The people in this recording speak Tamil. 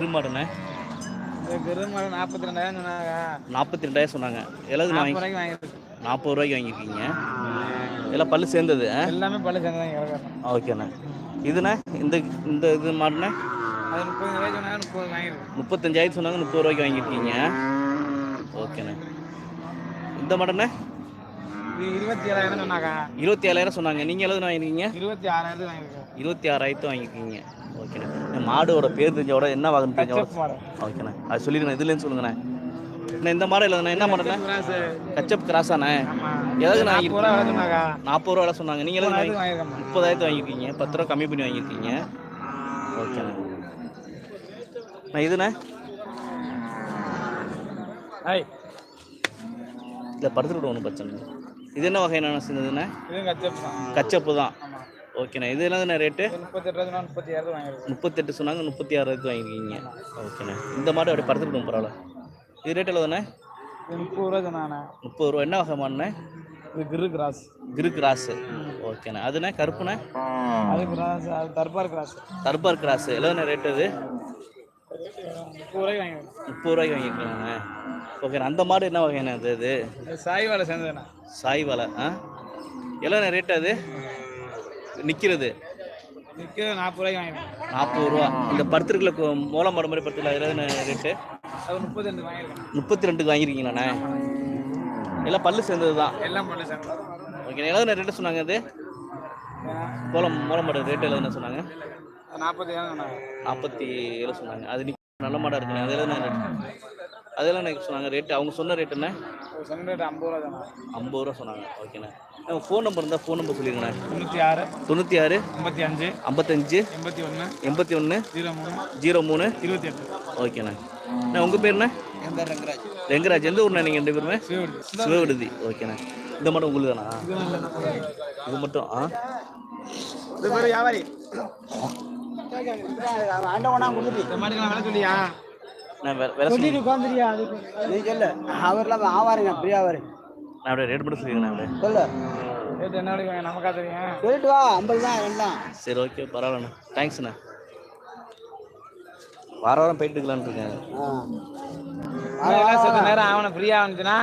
திருமாடுண்ணே. இந்த பெருமாள் நாற்பத்தி ரெண்டாயிரம் சொன்னாங்க. நாற்பத்தி ரெண்டாயிரம் சொன்னாங்க எல்லாத்துக்கும் நாற்பது வாங்கி ரூபாய்க்கு வாங்கிருக்கு நாற்பது ரூபாய்க்கு வாங்கியிருக்கீங்க. எல்லாம் பல்லு சேர்ந்தது? எல்லாமே பள்ளி சேர்ந்து தான் கிடக்கணும் ஓகேண்ணே. இதுண்ணே இந்த இந்த இது மாடுண்ணே? அது சொன்னாங்க முப்பது வாங்கிருக்கு முப்பத்தஞ்சாயிரம் சொன்னாங்க முப்பது ரூபாய்க்கு வாங்கியிருக்கீங்க. ஓகேண்ணே. இந்த மாடண்ணே? இருபத்தி ஏழாயிரம் சொன்னாங்க. இருபத்தி ஏழாயிரம் சொன்னாங்க நீங்கள் எழுதுன வாங்கியிருக்கீங்க இருபத்தி வாங்கியிருக்கேன். இருபத்தி ஆறாயிரத்து வாங்கியிருக்கீங்க. ஓகேண்ணே. மாடோட பேர் தெரிஞ்சவோட என்ன கச்சப் மாடல். ஓகேண்ணே. அது சொல்லிடுங்க. இதுலேருந்து சொல்லுங்கண்ணே. இந்த மாடல் எழுதுண்ணே என்ன கிராஸு. கச்சப் கிராஸாண்ணே. எதாவது நான் நாற்பது ரூபா சொன்னாங்க. நீங்கள் வாங்கியிருக்கேன் முப்பதாயிரத்து வாங்கியிருக்கீங்க. பத்து ரூபா கம்மி பண்ணி வாங்கியிருக்கீங்க. ஓகேண்ணே. நான் இதுண்ணே? இல்லை படுத்துக்கிட்டு ஒன்றும் பிரச்சனை இல்லை. இது என்ன வகையான தான். கச்சப்பு தான். ஓகேண்ணே இது என்னதுண்ணே ரேட்டு? முப்பத்தெட்டு சொன்னாங்க முப்பத்தி ஆறாயிரத்து வாங்கியிருக்கீங்க ஓகேண்ணே. இந்த மாடு அப்படியே படுத்துக்கிட்டோம் பரவாயில்ல. இது ரேட் எவ்வளோண்ணே முப்பது ரூபா முப்பது ரூபா. என்ன வகை மாடுண்ணே இது கிரு கிராஸ். கிரு கிராஸு. ஓகேண்ணே. அதுண்ணே கருப்புண்ணே? அது கிராஸ் அது தர்பார் கிராஸ். தர்பார் கிராஸு. எவ்வளோண்ணே ரேட் அது முப்பது ரூபாய்க்கு வாங்கியிருக்கீங்கண்ணே ஓகேண்ணே அந்த மாடு என்ன வகைண்ணே அது அது? இது சாய் வேலை சேர்ந்ததுண்ணே. சாய் வலை ஆ? எவ்வளோண்ணே ரேட் அது? நிற்கிறது நிற்க நாற்பது ரூபாய்க்கு வாங்கியிருக்கேன் நாற்பது ரூபா. இந்த படுத்துருக்குள்ள மூலம் மாடு மாதிரி படுத்துல எவ்வளோண்ணே ரேட்டு அது முப்பத்தி ரெண்டு வாங்கியிருக்கேன் முப்பத்தி ரெண்டுக்கு வாங்கியிருக்கீங்களாண்ணே எல்லாம் பல்லு சேர்ந்தது தான். எல்லாம் பண்ணி சேர்ந்து ஓகே எவ்வளோ ரேட்டு சொன்னாங்க அது? கோலம் மூலம் மாடு ரேட்டு எவ்வளோ சொன்னாங்க? நாற்பத்தி ஏழு நாற்பத்தி ஏழு சொன்னாங்க. அது நல்ல மாடாக இருக்குண்ணே அது எவ்வளோ ரேட் அதெல்லாம் எனக்கு சொன்னாங்க ரேட்டு அவங்க சொன்ன ரேட்டு என்ன? ரேட் ஐம்பது ரூபா சொன்னாங்க ஐம்பது ரூபா சொன்னாங்க. ஓகேண்ணே உங்கள் ஃபோன் நம்பர் இருந்தால் ஃபோன் நம்பர் சொல்லிடுங்கண்ணே தொண்ணூற்றி ஆறு தொண்ணூற்றி ஆறு ஐம்பத்தி அஞ்சு ஐம்பத்தஞ்சு எண்பத்தி ஒன்று எண்பத்தி ஒன்று ஜீரோ மூணு ஜீரோ மூணு. இருபத்தி எட்டு. ஓகேண்ணே அண்ணா. உங்கள் பேருண்ணே என் பேர் ரங்கராஜ். ரெங்கராஜ். எந்த ஊர்ண்ணே நீங்கள் ரெண்டு பேருமே? சிவவிடுதி ஓகேண்ணே இந்த மாடம் உங்களுக்கு தானா இது மட்டும் ஆ? பேர் வியாபாரி. இந்த மாட்டுக்கெல்லாம் வேலை சொல்லியா நான் வேற வேற சொல்லி உட்காந்துரியா நீ சொல்லு. அவர்லாம் ஆவாருங்க பிரியாவாரு நான் அப்படியே ரேட் மட்டும் சொல்லிடுறேன் அப்படியே. சொல்லு. ரேட் என்ன விலைக்கு நமக்கா தெரியும் சொல்லிட்டு வா ஐம்பது தான் வேண்டாம் சரி ஓகே பரவாயில்லண்ணா தேங்க்ஸ்ண்ணா வார வாரம் போயிட்டு இருக்கலான்னு இருக்கேன். நேரம் ஆகணும். ஃப்ரீயாக வந்துச்சுன்னா